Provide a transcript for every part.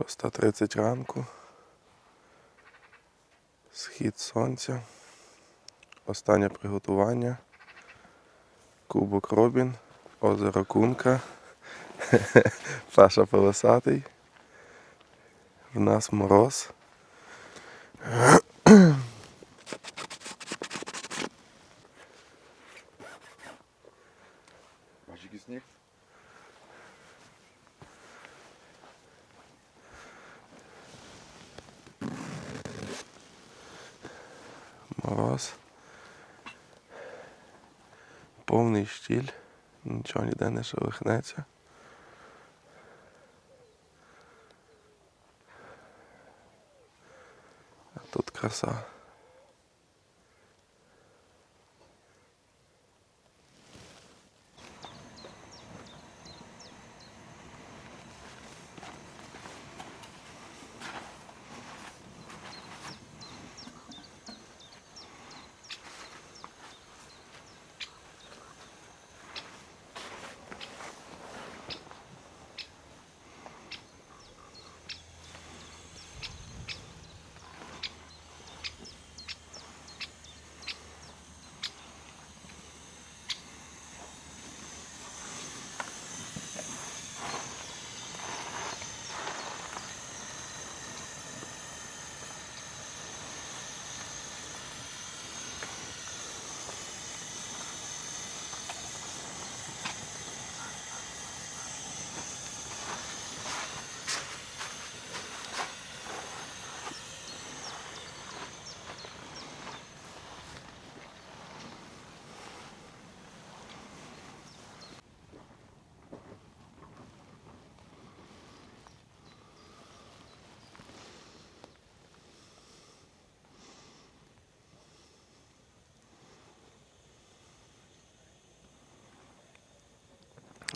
6.30 ранку. Схід сонця. Останнє приготування. Кубок Робін. Озеро Кунка. Паша Полосатий. В нас мороз. Нічого ніде не шелихнеться. А тут краса.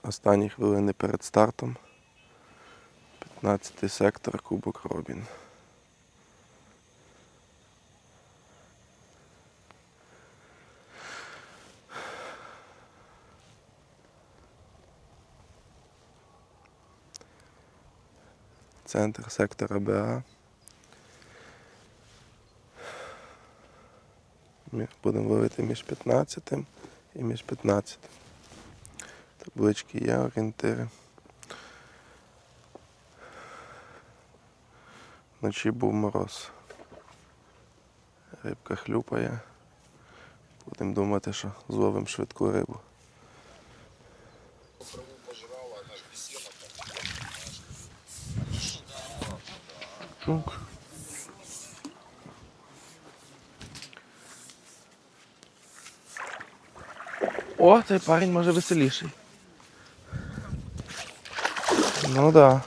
Останні хвилини перед стартом. 15 сектор Кубок Робін. Центр сектора БА. Ми будемо ловити між 15 і між 15. Таблички є, орієнтири. Вночі був мороз. Рибка хлюпає. Будемо думати, що зловимо швидку рибу. Ну, О, цей парень може веселіший. Ну да.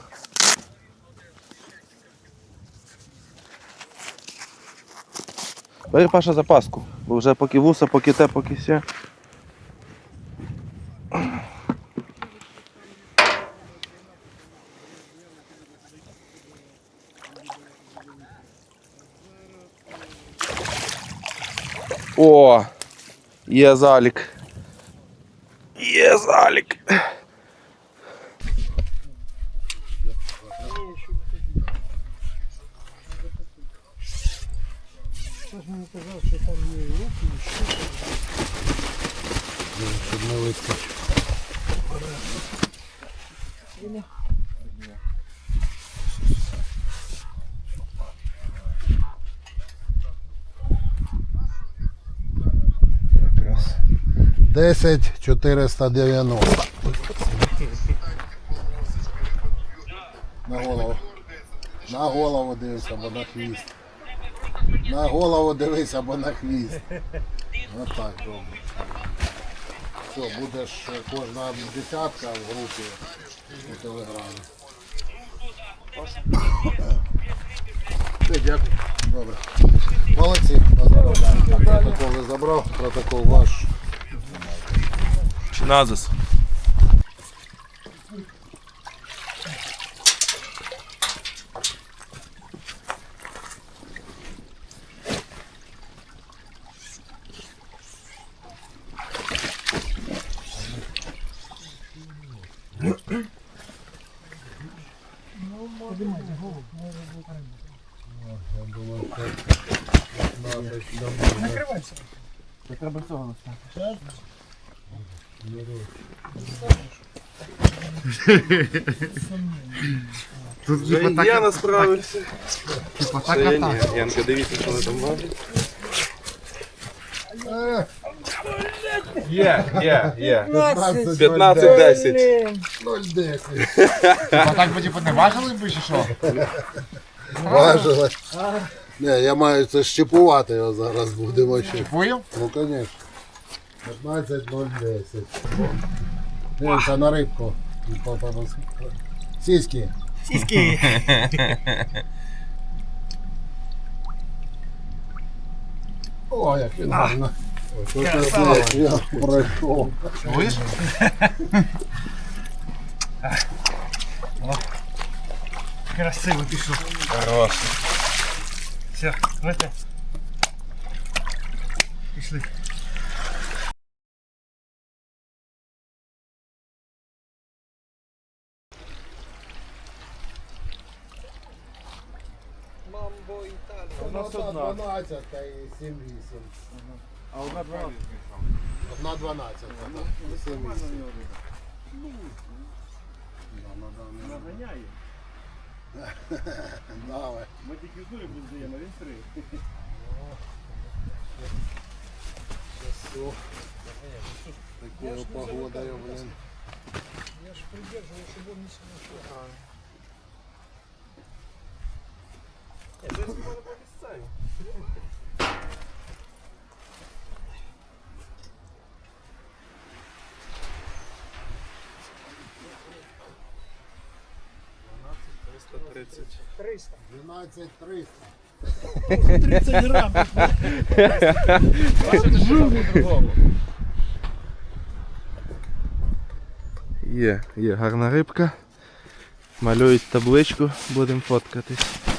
Бери Паша запаску, бо вже поки вуса, поки те, поки все. О! Є залік. Є залік. Хтось мені казав, що там є і руки, і щука. Щоб не вискочив. Якраз. 10 490. На голову. На голову дивись або на хвіст. На голову дивись або на хвіст. Отак добре. Все, будеш е, кожна десятка в групі у телеграмі. Все, дякую. Добре. Молодці, поздравляю. Протоколи забрав, протокол ваш. Чи назис? Подимайте голову, може бути риба. Я думаю, це 15 домой. Накривайся. Треба цього настати. Тут Вже типа і я так, не справився. типа я так, ні. так. Янка, дивіться, що ви там важите. Е, Є, є, є. 15 15-10. 0,10. А так би типу не важили би чи що? Важили. Не, я маю це щепувати його зараз будемо ще. Ну, конечно. 15 010. Дивіться на рибку. Папа роз- Сіськи. Сіськи. О, як він гарно. Ось оце я пройшов. Чуєш? Красиво пішов. Хорош. Все, давайте. Пішли. У нас одна 12 і 7 8. А одна два. Одна 12 і 7 8. Наганяє. Давай. Ми тільки з нулем здаємо, він три. Все. Таке погода, блин. Я ж придерживаю, щоб он не сильно Тридцять. 300. 12 300. 30 грам. Є, є гарна рибка. Малюють табличку, будемо фоткатись.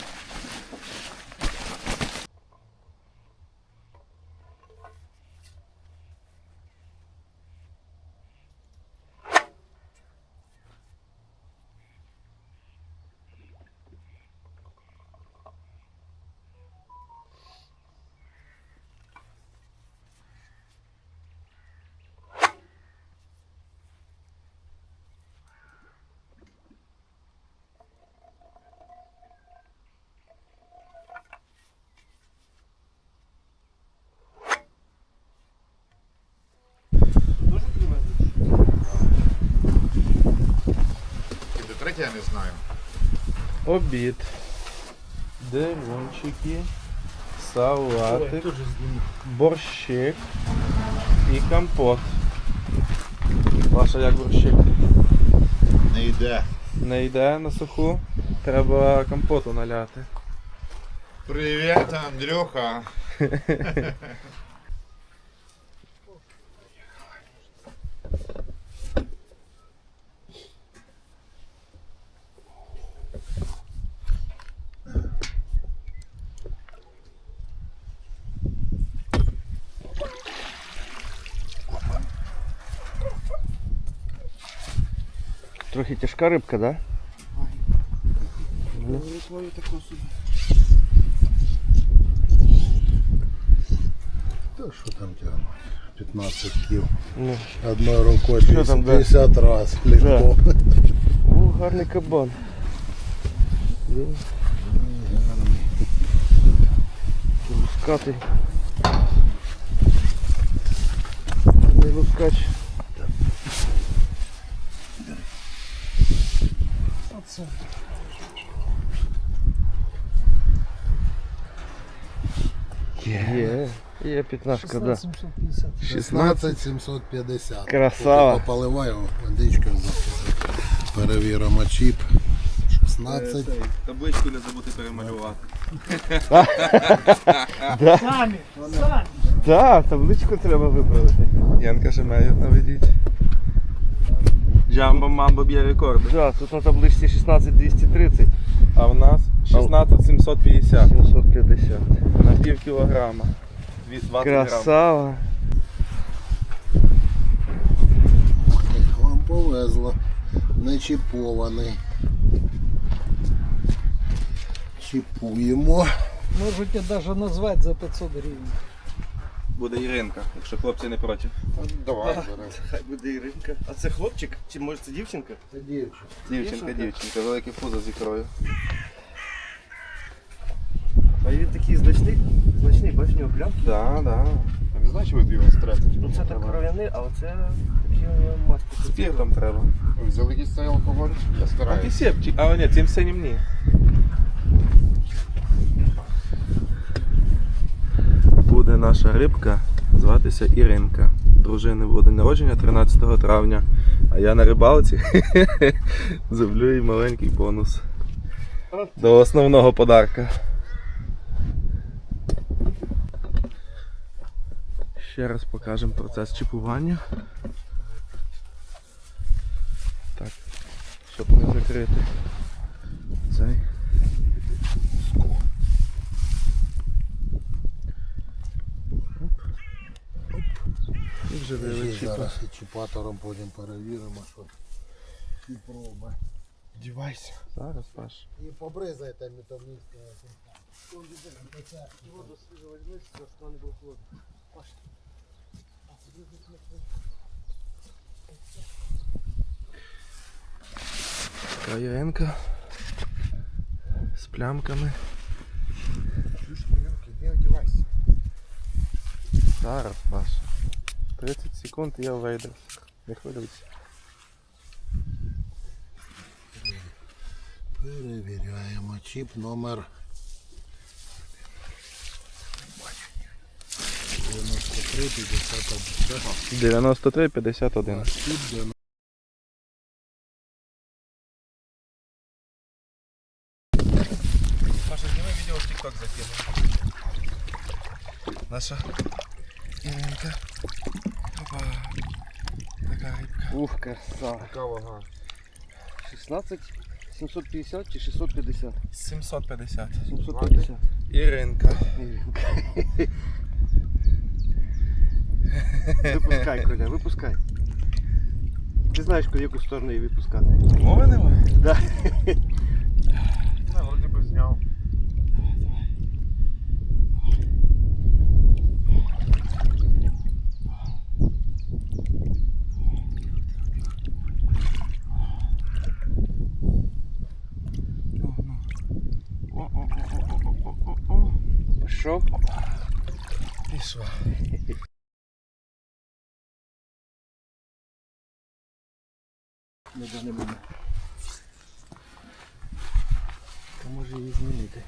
я не знаю. Обід. Дерунчики, салатик, борщик і компот. Ваша як борщик? Не йде. Не йде на суху, треба компоту наляти. Привіт, Андрюха. Трохи тяжка рибка, да? Та що там тягнуть? 15 кіл. Ну. Одною рукою Що там, да? 50 раз легко. О, гарний кабан. Лускатий. Гарний лускач. Оце. Є. Є п'ятнашка, да. 16750. 16 750. Красава. Поки Поливаю водичкою. Перевіримо чіп. 16. Табличку не забути перемалювати. Самі, самі. Так, табличку треба виправити. Янка Шемею наведіть. Джамбо Мамбо б'є рекорди. Да, тут на табличці 16230, А в нас 16750 750. на пів кілограма. 20 грам. Красава. Вам повезло. Не чіпований. Чіпуємо. Можете навіть назвати за 500 гривень. Буде Іринка, якщо хлопці не проти. Давай, бери. Хай буде Іринка. А це хлопчик? Чи може це дівчинка? Це дівчина. Дівчинка, дівчинка, велике пузо з ікрою. А він такий значний, значний, бачиш, у нього плям. Да, да. Я не знаю, чи ви його стратите. Ну це так кров'яний, а оце такі у нього мастер. Спіртом треба. Ви взяли якийсь цей алкоголь? Я стараюсь. Антисептик, а ні, цим синім ні. Буде наша рибка зватися Іринка. Дружини буде народження 13 травня. А я на рибалці зроблю їй маленький бонус. До основного подарка. Ще раз покажемо процес чіпування. Так, щоб не закрити цей. Оп. І вже Ще зараз і чіпатором потім перевіримо, що і проби. Дівайся. Зараз, Паш. І побризайте металістське. Воду свіжо візьми, щоб не було холодно. Така Іринка з плямками. Чуєш, Іринка, не одівайся. Зараз, Паш. 30 секунд і я вийду. Не хвилюйся. Перевіряємо чіп номер 93 51. 93 51. Паша, зніми відео в TikTok закину. Наша Іринка. Опа. Така рибка. Ух, краса. Яка вага? 16, 750 чи 650? 750. 750. Іринка. Іринка. Випускай, Коля, випускай. Ти знаєш, в яку сторону її випускати. Мови немає? Да. Не, вроді би зняв. О-о-о-о-о-о-о. Пішов. Пішла. Не не буде. Та може її змінити.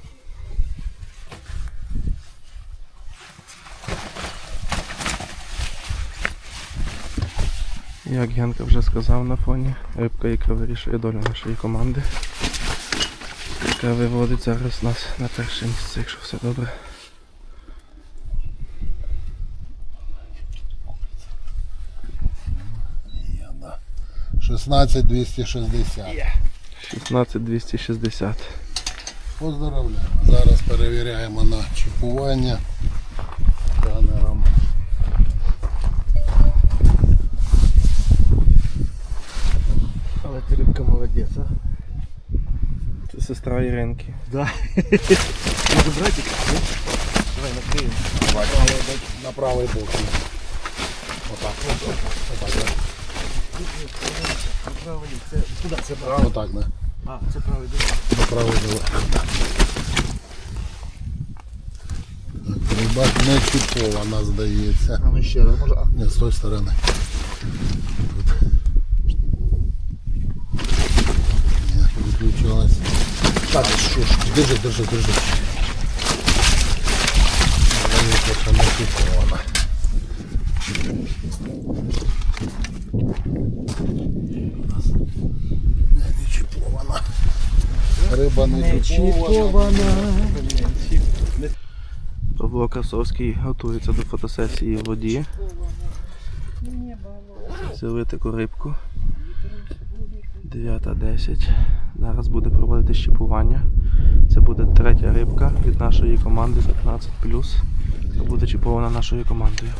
Як Генка вже сказав на фоні, рибка, яка вирішує долю нашої команди. Яка виводить зараз нас на перше місце, якщо все добре. 16 260. 16 260. Поздравляємо. Зараз перевіряємо на чіпування сканером. Але ти рибка молодець, а? Це сестра Іринки. Да. Може братик? Давай накриємо. На правий бок. Отак. Отак. Правий, це куди? Це правий. Отак, не? А, це правий, добре. На правий бок. Так, Рибак не чіпована, здається. А ну ще раз, може. а, Не, з тої сторони. Тут. Ні, виключилась. Так, що ж, держи, держи, держи. Здається, що не чіпована. Риба не чіпована. Павло Красовський готується до фотосесії в воді. Зловити таку рибку. 9.10. Зараз буде проводити щепування. Це буде третя рибка від нашої команди 15 яка буде чіпована нашою командою.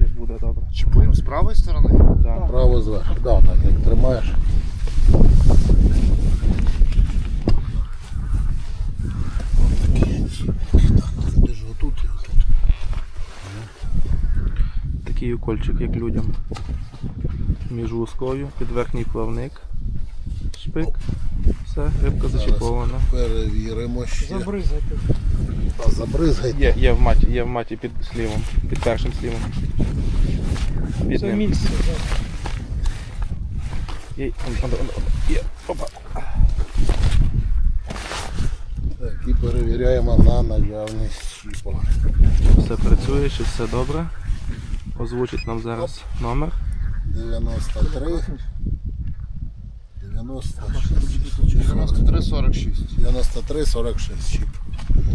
Як буде добре. Чіпуємо з правої сторони? Да. Право зверху. Да, так, як тримаєш. Прикольчик, як людям. Між вузкою, під верхній плавник. Шпик. Все, рибка зачіпована. Перевіримо ще. Забризати. А забризгайте. Є, є в маті, є в маті під слівом, під першим слівом. Під Це ним. місце. Є, он, он, он, он. Є, опа. Так, і перевіряємо на наявність чіпа. Все працює, чи все добре. Озвучить нам зараз номер. 93. 96. 93 46. 93 46 чіп.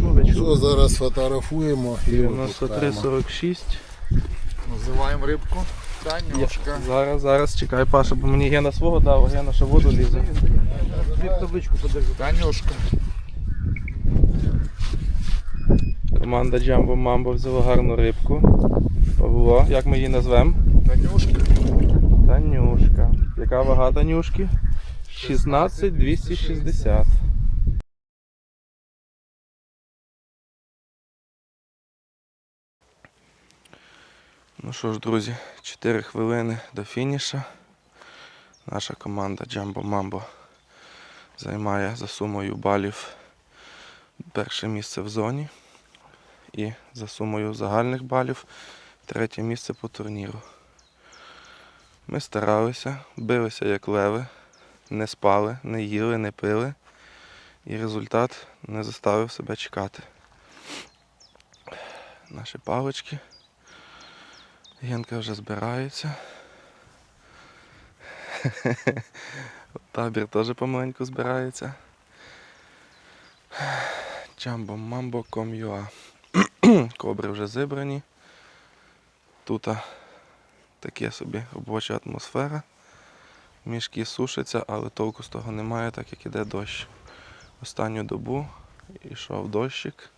Ну, Що зараз фотографуємо і 93 випускаємо. 46. Називаємо рибку. Танюшка. Зараз, зараз, чекай, Паша, бо мені Гена свого дав, а Гена ще воду лізе. Дві табличку подержу. Танюшка. Команда Jumbo Mambo взяла гарну рибку. Павло, як ми її назвемо? Танюшка. Танюшка. Яка вага Танюшки? 16 260. Ну що ж, друзі, 4 хвилини до фініша. Наша команда Jumbo Mambo займає за сумою балів перше місце в зоні і за сумою загальних балів третє місце по турніру. Ми старалися, билися як леви, не спали, не їли, не пили, і результат не заставив себе чекати. Наші палички. Генка вже збирається. Табір теж помаленьку збирається. Jumbo Кобри вже зібрані. Тут таке собі робоча атмосфера. Мішки сушаться, але толку з того немає, так як іде дощ. Останню добу йшов дощик.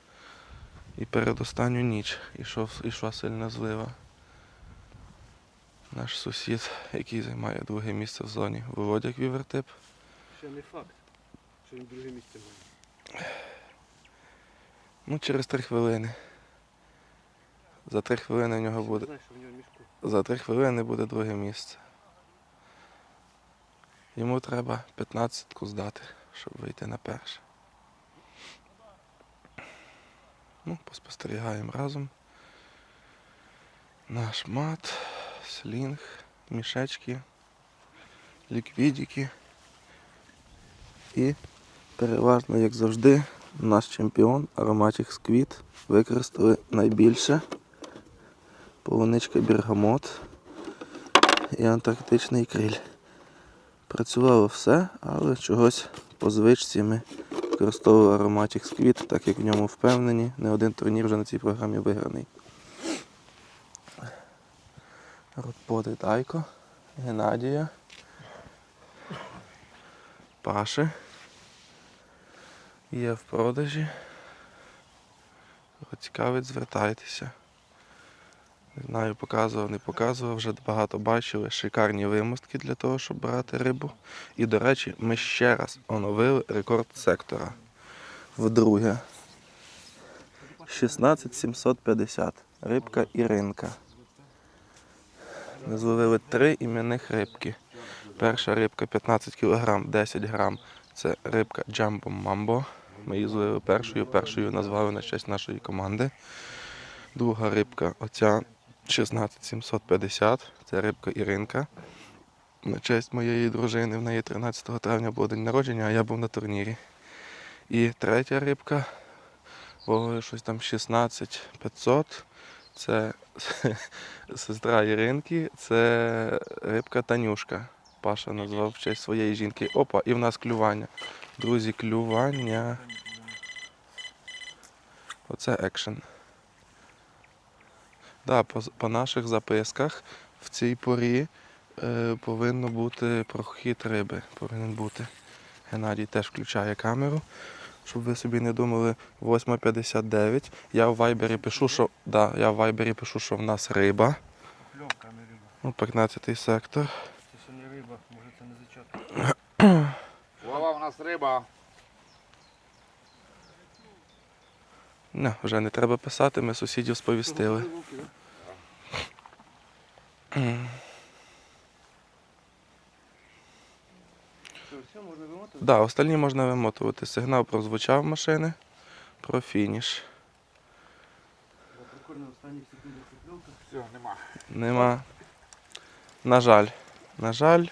І перед останню ніч ішов, ішла сильна злива. Наш сусід, який займає друге місце в зоні, Володя Квівертип. Ще не факт, що він друге місце має. Ну, через три хвилини. За три хвилини в нього буде. За три хвилини буде друге місце. Йому треба 15-ку здати, щоб вийти на перше. Ну, поспостерігаємо разом. Наш мат, слінг, мішечки, ліквідики. І переважно, як завжди, наш чемпіон Aromatic Squid використали найбільше полуничка Бергамот і антарктичний криль. Працювало все, але чогось по звичці ми використовували Aromatic Squid, так як в ньому впевнені, не один турнір вже на цій програмі виграний. Рудподи Дайко, Геннадія, Паши. Є в продажі. Цікавить, звертайтеся. Знаю, показував, не показував, вже багато бачили шикарні вимостки для того, щоб брати рибу. І, до речі, ми ще раз оновили рекорд сектора. Вдруге. 16750. Рибка Іринка. Ми зловили три іменних рибки. Перша рибка 15 кг, 10 грам. Це рибка Jumbo Mambo. Ми її зловили першою. Першою назвали на честь нашої команди. Друга рибка оця 16750. Це рибка Іринка. На честь моєї дружини. В неї 13 травня був день народження, а я був на турнірі. І третя рибка. Ой, щось там 16500. Це сестра Іринки, це рибка Танюшка. Паша назвав в честь своєї жінки. Опа, і в нас клювання. Друзі, клювання. Оце екшен. Да, по, по наших записках в цій порі е, повинно бути прохід риби. Повинен бути. Геннадій теж включає камеру. Щоб ви собі не думали, 8.59. Я в вайбері пишу, що. Да, я в вайбері пишу, що в нас риба. Кльовка, не риба. Ну, 15 сектор. Це ще не риба, може це не зачаток. Вова, у нас риба. Не, вже не треба писати, ми сусідів сповістили. Все, можна вимотувати. Да, остальні можна вимотувати. Сигнал прозвучав машини про фініш. Прикольно, останні секунди цеплюка. Все, нема. Нема. На жаль. На жаль.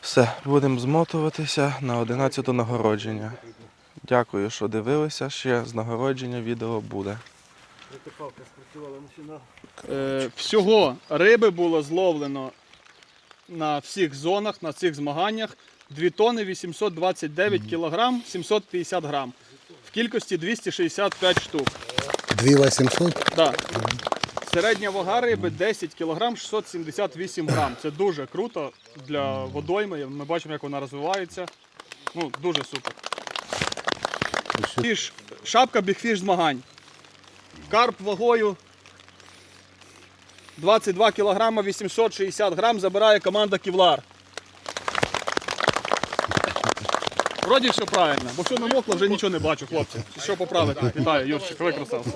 Все, будемо змотуватися на 11 нагородження. Дякую, що дивилися. Ще з нагородження відео буде. Е, всього риби було зловлено на всіх зонах, на цих змаганнях 2 тонни 829 кілограм 750 грам. В кількості 265 штук. 2800? Да. Середня вага риби 10 кг 678 грам. Це дуже круто для водойми. Ми бачимо, як вона розвивається. Ну, дуже супер. Фіш, шапка бігфіш змагань. Карп вагою 22 кг 860 грам забирає команда Ківлар. Вроді все правильно, бо все намокло, вже нічого не бачу, хлопці. Що поправити? Вітаю, Юрчик, ви красавці.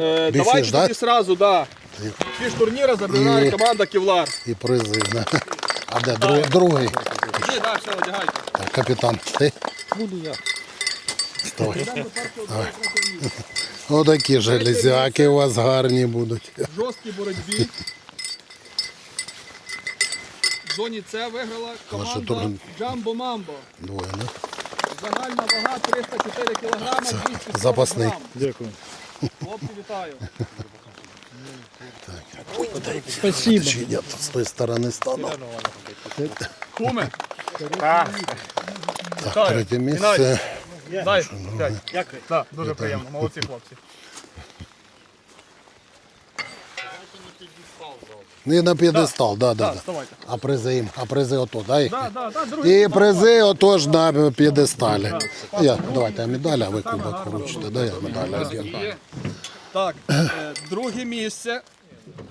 Е, давайте да? тоді сразу, да. Фіш турніра забирає І- команда Ківлар. І призи. да. А де друг- другий? Ні, да, все, одягайте. Так, Капітан, ти? Буду я. Давай. Отакі железяки у вас гарні будуть. В жорсткій боротьбі. В зоні С виграла команда Джамбо Мамбо. Двоє, ну. Загальна вага 304 кг, 240 запасний. грам. Дякую. Хлопці, вітаю. Спасибо. Чи я тут з тої сторони стану? Куме, Так, третє місце. дай. Дякую. Дуже приємно. Молодці хлопці. І на п'єдестал, да, да, Так, да. вставайте. А призи їм, а призи ото, дай. Да, да, да, другий. І призи отож на п'єдесталі. Я, давайте а ви кубок вручите. Дай я медаль один. Є. Так, е, друге місце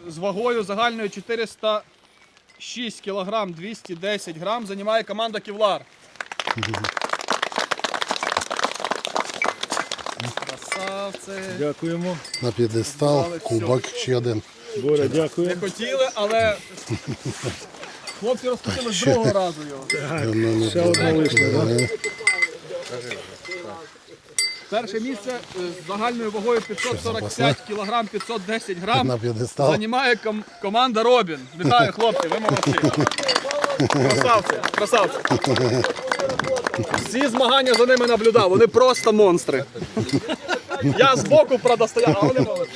з вагою загальною 406 кг 210 грам займає команда Ківлар. Красавці. Дякуємо. На п'єдестал, кубок ще один. Боря, Не хотіли, але хлопці розпустили з другого разу його. Ще одна лишня, да? Перше місце е, з загальною вагою 545 кг 510 грам займає ком- команда Робін. Вітаю, хлопці, ви молодці. Красавці, красавці. Всі змагання за ними наблюдав, вони просто монстри. Я збоку, правда, стояв, а вони молодці.